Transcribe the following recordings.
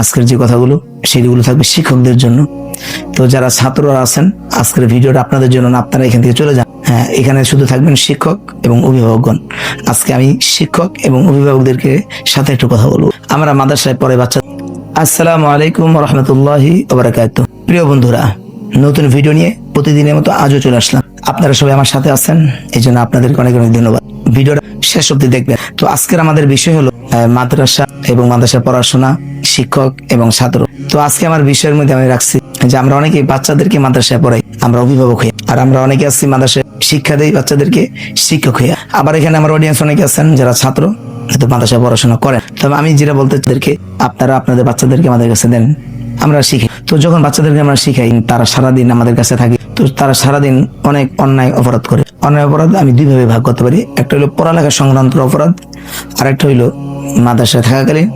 আজকের যে কথাগুলো, সেগুলো থাকবে শিক্ষকদের জন্য। তো যারা ছাত্ররা আছেন, আজকের ভিডিওটা আপনাদের জন্য আপনারা এখান থেকে চলে যান। হ্যাঁ এখানে শুধু থাকবেন শিক্ষক এবং অভিভাবকগণ। আজকে আমি শিক্ষক এবং অভিভাবকদেরকে সাথে একটু কথা বলব। আমরা মাদ্রাসায় পরে বাচ্চা আসসালামু আলাইকুম রহমতুল্লাহি প্রিয় বন্ধুরা, নতুন ভিডিও নিয়ে প্রতিদিনের মতো আজও চলে আসলাম। আপনারা সবাই আমার সাথে আছেন, এই জন্য আপনাদেরকে অনেক অনেক ধন্যবাদ। ভিডিওটা শেষ অব্দি দেখবেন। তো আজকের আমাদের বিষয় হলো মাদ্রাসা এবং মাদ্রাসা পড়াশোনা, শিক্ষক এবং ছাত্র। তো আজকে আমার বিষয়ের মধ্যে আমি রাখছি যে আমরা অনেকে বাচ্চাদেরকে মাদ্রাসায় পড়াই, আমরা অভিভাবক হই। আর আমরা অনেকে আসছি মাদ্রাসায় শিক্ষা দেই বাচ্চাদেরকে শিক্ষক হইয়া। আবার এখানে আমার অডিয়েন্স অনেকে আছেন যারা ছাত্র মাদ্রাসায় পড়াশোনা করেন। তবে আমি যেটা বলতে চাইদেরকে আপনারা আপনাদের বাচ্চাদেরকে আমাদের কাছে দেন। আমরা শিখি। তো যখন বাচ্চাদেরকে আমরা শিখাই, তারা সারাদিন আমাদের কাছে থাকে, তো তারা সারাদিন অনেক অন্যায় অপরাধ করে। অন্যায় অপরাধ আমি দুইভাবে ভাগ করতে পারি। একটা হলো পড়ালেখা সংক্রান্ত অপরাধ আর একটা হইল মাদ্রাসায় থাকাকালীন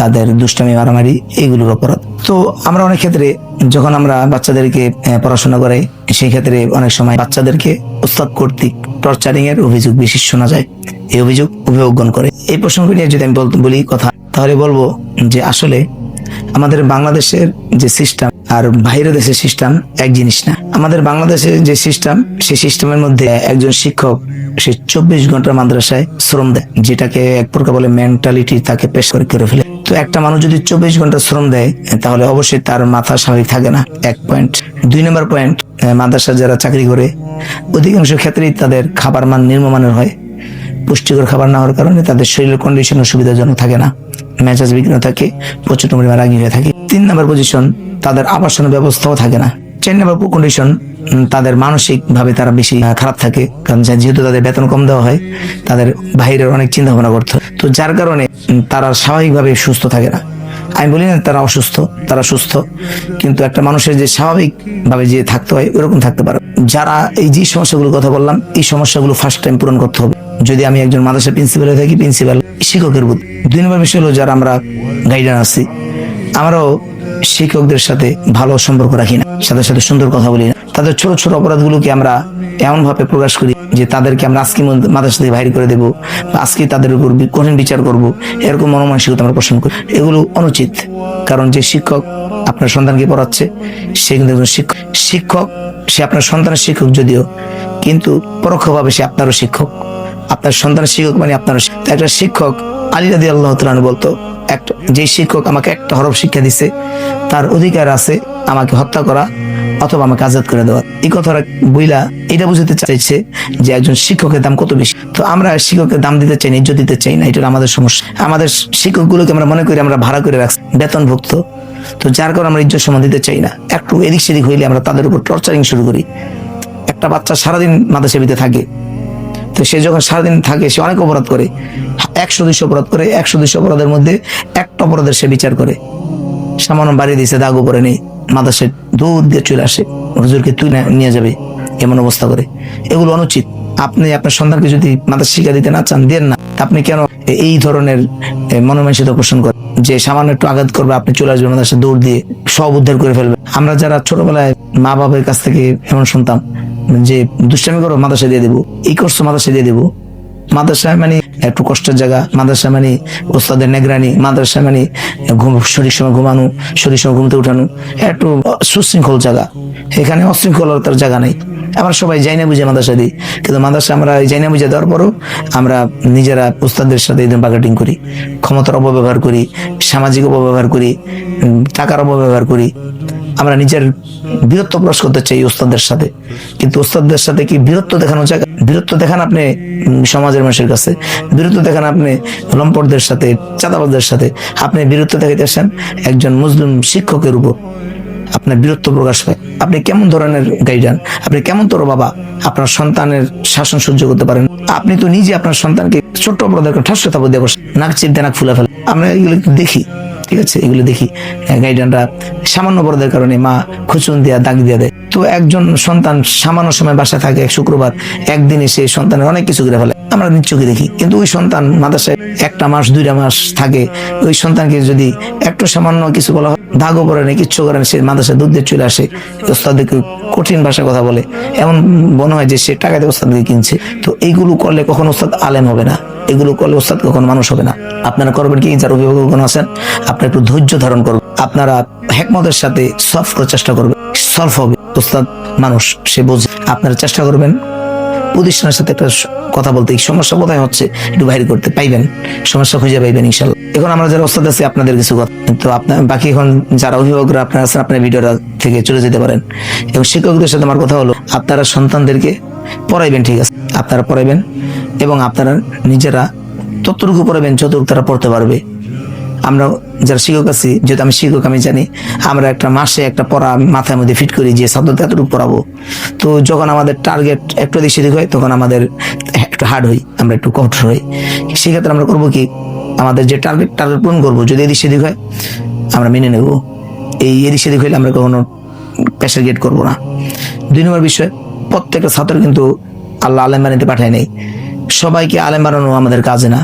তাদের দুষ্টামি, মারামারি এইগুলোর অপরাধ। তো আমরা অনেক ক্ষেত্রে যখন আমরা বাচ্চাদেরকে পড়াশোনা করাই, সেই ক্ষেত্রে অনেক সময় বাচ্চাদেরকে উস্তাদ কর্তৃক টর্চারিং এর অভিযোগ বেশি শোনা যায়। এই অভিযোগ অভিযোগগণ করে। এই প্রসঙ্গ নিয়ে যদি আমি বলি কথা, তাহলে বলব যে আসলে আমাদের বাংলাদেশের যে সিস্টেম আর বাইরের দেশের সিস্টেম এক জিনিস না। আমাদের বাংলাদেশের যে সিস্টেম সেই সিস্টেমের মধ্যে একজন শিক্ষক, সে চব্বিশ ঘণ্টা মাদ্রাসায় শ্রম দেয়, যেটাকে এক প্রকার বলে মেন্টালিটি তাকে পেশ করে করে ফেলে। তো একটা মানুষ যদি চব্বিশ ঘণ্টা শ্রম দেয়, তাহলে অবশ্যই তার মাথা স্বাভাবিক থাকে না। এক পয়েন্ট দুই নম্বর পয়েন্ট মাদ্রাসা যারা চাকরি করে, অধিকাংশ ক্ষেত্রেই তাদের খাবার মান নিম্নমানের হয়। পুষ্টিকর খাবার না হওয়ার কারণে তাদের শরীরের কন্ডিশন অসুবিধাজনক থাকে না। মেজাজ বিঘ্ন থাকে প্রচুর পরিমাণ রাগি হয়ে থাকে। তিন নম্বর পজিশন তাদের আবাসন ব্যবস্থাও থাকে না। চার নম্বর কন্ডিশন তাদের মানসিক ভাবে তারা বেশি খারাপ থাকে। কারণ যেহেতু তাদের বেতন কম দেওয়া হয়, তাদের বাইরের অনেক চিন্তা ভাবনা করতে হয়। তো যার কারণে তারা স্বাভাবিকভাবে সুস্থ থাকে না। আমি বলি না তারা অসুস্থ, তারা সুস্থ, কিন্তু একটা মানুষের যে স্বাভাবিকভাবে যে থাকতে হয়, ওরকম থাকতে পারে। যারা এই যে সমস্যাগুলোর কথা বললাম, এই সমস্যাগুলো ফার্স্ট টাইম পূরণ করতে হবে। যদি আমি একজন মাদ্রাসা প্রিন্সিপাল হয়ে থাকি প্রিন্সিপাল শিক্ষকের বুধ। দুই নম্বর বিষয় হলো যারা আমরা গাইডার আছি, আমরাও শিক্ষকদের সাথে ভালো সম্পর্ক রাখি না, সাথে সাথে সুন্দর কথা বলি না। তাদের ছোট ছোট অপরাধগুলোকে আমরা এমন ভাবে প্রকাশ করি যে তাদেরকে আমরা আজকে মাদ্রাসা থেকে বাইর করে দেবো বা আজকে তাদের উপর কঠিন বিচার করব, এরকম মনোমানসিকতা আমরা পোষণ করি। এগুলো অনুচিত, কারণ যে শিক্ষক আপনার সন্তানকে পড়াচ্ছে, সে কিন্তু একজন শিক্ষক। শিক্ষক, সে আপনার সন্তানের শিক্ষক যদিও, কিন্তু পরোক্ষভাবে সে আপনারও শিক্ষক। আপনার সন্তানের শিক্ষক মানে আপনার একটা শিক্ষক আলী রাদি আল্লাহ তালু বলতো, একটা যে শিক্ষক আমাকে একটা হরফ শিক্ষা দিছে, তার অধিকার আছে আমাকে হত্যা করা অথবা আমাকে আজাদ করে দেওয়া। এই কথাটা বইলা এটা বুঝতে চাইছে যে একজন শিক্ষকের দাম কত বেশি। তো আমরা শিক্ষকের দাম দিতে চাই না দিতে চাই না, এটা আমাদের সমস্যা। আমাদের শিক্ষকগুলোকে আমরা মনে করি আমরা ভাড়া করে রাখছি, বেতনভুক্ত। তো যার কারণে আমরা ইজ্জত সম্মান দিতে চাই না। একটু এদিক সেদিক হইলে আমরা তাদের উপর টর্চারিং শুরু করি। একটা বাচ্চা সারাদিন মাদ্রাসা ভিতরে থাকে। তো সে যখন সারাদিন থাকে, সে অনেক অপরাধ করে। একশো, দুইশো অপরাধ করে, একশো, দুইশো অপরাধের মধ্যে একটা অপরাধের সে বিচার করে। সামান্য বাড়ি দিয়েছে, দাগ উপরে নেই। মাদ্রাসে দূর দিয়ে চলে আসে, হুজুরকে তুই নিয়ে যাবে, এমন অবস্থা করে। এগুলো অনুচিত। আপনি আপনার সন্তানকে যদি মাদ্রাসা শিক্ষা দিতে না চান, দেন না। আপনি কেন এই ধরনের মনোমানসিকতা পোষণ করেন? যে সামান্য একটু আঘাত করবে, আপনি চলে আসবেন মাদ্রাসা দৌড় দিয়ে, সব উদ্ধার করে ফেলবে। আমরা যারা ছোটবেলায় মা বাবার কাছ থেকে এমন শুনতাম, যে দুষ্টামি করো মাদ্রাসা দিয়ে দেবো, এই করছ মাদ্রাসা দিয়ে দেবো। মাদ্রাসা মানে একটু কষ্টের জায়গা মাদ্রাসা মানে ওস্তাদের নেগরানি মাদ্রাসা মানে ঘুম শরীর সময় ঘুমানো শরীর সময় ঘুমতে উঠানো, একটু সুশৃঙ্খল জায়গা। এখানে অশৃঙ্খলতার জায়গা নেই। আমরা সবাই যাই না বুঝে মাদ্রাসা দিই, কিন্তু মাদ্রাসা আমরা যাই না বুঝে দেওয়ার পরও আমরা নিজেরা উস্তাদের সাথে এদের বার্গেটিং করি, ক্ষমতার অপব্যবহার করি, সামাজিক অপব্যবহার করি টাকার অপব্যবহার করি। আমরা নিজের বীরত্ব প্রকাশ করতে চাই ওস্তাদের সাথে। কিন্তু ওস্তাদদের সাথে কি বীরত্ব দেখানো জায়গা বীরত্ব দেখান আপনি সমাজের মানুষের কাছে। বীরত্ব দেখান আপনি লম্পটদের সাথে, চাঁদাবাজদের সাথে। আপনি বীরত্ব দেখাইতেছেন একজন মুসলিম শিক্ষকের উপর। আপনার বীরত্ব প্রকাশ পায় আপনি কেমন ধরনের গাইডান? আপনি কেমন তোর বাবা? আপনার সন্তানের শাসন সহ্য করতে পারেন? আপনি তো নিজে আপনার সন্তানকে ছোট্ট অপরাধের ঠাস কথা বসে নাক চিনতে নাক ফুলে ফেলে। আমরা এগুলো দেখি। ঠিক আছে, এগুলো দেখি। গাইডানরা সামান্য বড়দের কারণে মা খুচুন দিয়া, দাগ দিয়ে দেয়। তো একজন সন্তান সামান্য সময় বাসা থাকে, শুক্রবার একদিনে সেই সন্তানের অনেক কিছু করে ফেলে। আমরা চোখে দেখি। কিন্তু ওই সন্তান মাদ্রাসায় একটা মাস, দুইটা মাস থাকে। ওই সন্তানকে যদি একটু সামান্য কিছু বলা হয় দাগও পড়ে না, কিচ্ছু করে না। সে মাদ্রাসা দুধ দিয়ে চলে আসে ওস্তাদকে কঠিন ভাষায় কথা বলে। এমন মনে হয় যে সে টাকা দিয়ে ওস্তাদকে কিনছে। তো এইগুলো করলে কখনো ওস্তাদ আলেম হবে না। এগুলো করলে ওস্তাদ কখনো মানুষ হবে না। আপনারা করবেন কি? যার অভিভাবকগণ আছেন, আপনারা একটু ধৈর্য ধারণ করবেন আপনারা হেকমতের সাথে সলভ করার চেষ্টা করবেন। সলভ হবে। ওস্তাদ মানুষ, সে বোঝে। আপনারা চেষ্টা করবেন প্রতিষ্ঠানের সাথে একটা কথা বলতে সমস্যা কোথায় হচ্ছে, একটু বাইরে করতে পাইবেন। সমস্যা খুঁজে পাইবেন ইনশাল্লাহ। এখন আমরা যারা ওস্তাদ আছি, আপনাদের কিছু কথা। তো আপনার বাকি এখন যারা অভিভাবকরা আপনারা আছেন, আপনার ভিডিওটা থেকে চলে যেতে পারেন। এবং শিক্ষকদের সাথে আমার কথা হলো, আপনারা সন্তানদেরকে পড়াইবেন, ঠিক আছে? আপনারা পড়াইবেন এবং আপনারা নিজেরা ততটুকু পড়াবেন, যতটুকু তারা পড়তে পারবে। আমরা যারা শিক্ষক আছি, যেহেতু আমি শিক্ষক, আমি জানি আমরা একটা মাসে একটা পড়া মাথার মধ্যে ফিট করি যে ছাত্রদের এতটুকু পড়াবো। তো যখন আমাদের টার্গেট একটু দিক সেদিক হয়, তখন আমাদের একটু হার্ড হই আমরা একটু কঠোর হই সেক্ষেত্রে আমরা করব কি? আমাদের যে টার্গেট টার্গেট পূরণ করব, যদি এদিক সেদিক হয়, আমরা মেনে নেব। এই এদিক সেদিক হইলে আমরা কখনো প্রেশার গেট করব না। দুই নম্বর বিষয়, প্রত্যেকটা ছাত্র কিন্তু আল্লাহ আলেম বানাইতে পাঠায় নেই। সবাইকে আলেম বানানো আমাদের কাজে না।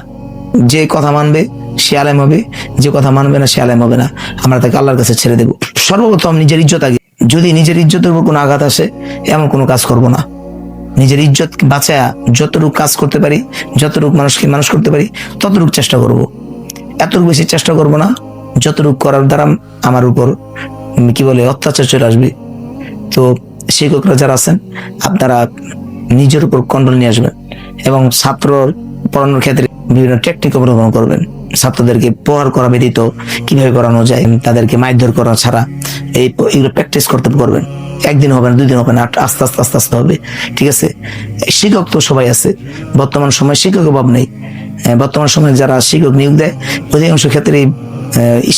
যে কথা মানবে সে আলেম হবে, যে কথা মানবে না সে আলেম হবে না। আমরা তাকে আল্লাহর কাছে ছেড়ে দেব। সর্বপ্রথম নিজের ইজ্জত আগে। যদি নিজের ইজ্জতের উপর কোনো আঘাত আসে, এমন কোনো কাজ করব না। নিজের ইজ্জত বাঁচায়া যতটুক কাজ করতে পারি, যতটুকু মানুষকে মানুষ করতে পারি, ততটুক চেষ্টা করব। এতটুকু বেশি চেষ্টা করব না, যতটুকু করার দ্বারা আমার উপর কি বলে, অত্যাচার চলে আসবে। তো শিক্ষকরা যারা আছেন, আপনারা নিজের উপর কন্ট্রোল নিয়ে আসবেন এবং ছাত্র পড়ানোর ক্ষেত্রে বিভিন্ন টেকনিক অবলম্বন করবেন। ছাত্রদেরকে প্রহার করা ব্যতীত কীভাবে করানো যায়, তাদেরকে মারধর করা ছাড়া এই এগুলো প্র্যাকটিস করতে করবেন। একদিন হবে না, দুদিন হবে না আস্তে আস্তে আস্তে আস্তে হবে, ঠিক আছে? শিক্ষক তো সবাই আছে, বর্তমান সময় শিক্ষক অভাব নেই। বর্তমান সময়ে যারা শিক্ষক নিয়োগ দেয়, অধিকাংশ ক্ষেত্রে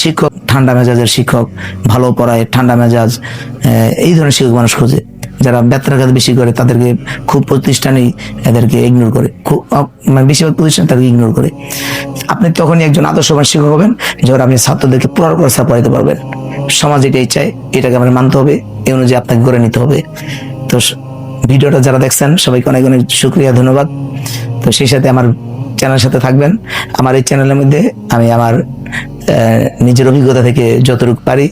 শিক্ষক, ঠান্ডা মেজাজের শিক্ষক, ভালো পড়ায় ঠান্ডা মেজাজ এই ধরনের শিক্ষক মানুষ খোঁজে। যারা কাজ বেশি করে, তাদেরকে খুব প্রতিষ্ঠানেই এদেরকে ইগনোর করে। খুব মানে বেশিরভাগ প্রতিষ্ঠান তাদেরকে ইগনোর করে। আপনি তখনই একজন আদর্শবান শিক্ষক হবেন, যখন আপনি ছাত্রদেরকে পুরার করে পড়াইতে পারবেন। সমাজ এটাই চায়, এটাকে আমাদের মানতে হবে, এই অনুযায়ী আপনাকে গড়ে নিতে হবে। তো ভিডিওটা যারা দেখছেন, সবাইকে অনেক অনেক শুক্রিয়া, ধন্যবাদ। তো সেই সাথে আমার চ্যানেলের সাথে থাকবেন। আমার এই চ্যানেলের মধ্যে আমি আমার নিজের অভিজ্ঞতা থেকে যতটুকু পারি,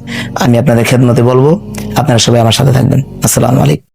আমি আপনাদের খেদমতে বলব। আপনারা সবাই আমার সাথে থাকবেন। আসসালামু আলাইকুম।